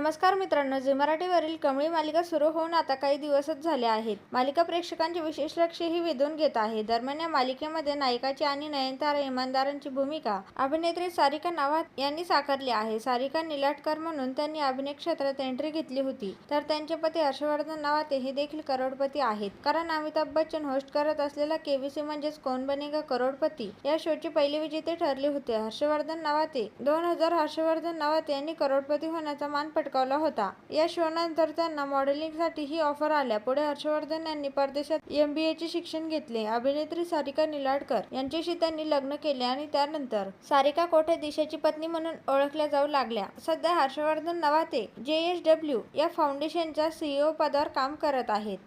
नमस्कार मित्रांनो झी मराठीवरील कमळी मालिका सुरू होऊन आता काही दिवसच झाले आहेत. मालिका प्रेक्षकांचे विशेष लक्षही वेधून घेत आहे. दरम्यान या मालिकेमध्ये नायिकाची आणि नयनतारा इमानदारांची भूमिका अभिनेत्री सारिका नवात यांनी साकारली आहे. सारिका निलाटकर म्हणून त्यांनी अभिनय क्षेत्रात एंट्री घेतली होती. तर त्यांचे पती हर्षवर्धन नावाते हे देखील करोडपती आहेत. कारण अमिताभ बच्चन होस्ट करत असलेला केबीसी म्हणजेच कोण बनेगा करोडपती या शोचे पहिले विजेते ठरले होते. हर्षवर्धन नवाते दोन हजार हर्षवर्धन नवाते यांनी करोडपती होण्याचा मान पटकावला होता. या शो नंतर त्यांना मॉडेलिंगसाठी ही ऑफर आल्या. पुढे हर्षवर्धन यांनी परदेशात एम बी चे शिक्षण घेतले. अभिनेत्री सारिका निलाडकर यांच्याशी त्यांनी लग्न केले आणि त्यानंतर सारिका कोठे दिशाची पत्नी म्हणून ओळखल्या जाऊ लागल्या. सध्या हर्षवर्धन नवाते जे एस डब्ल्यू या फाउंडेशनच्या सीईओ पदावर काम करत आहेत.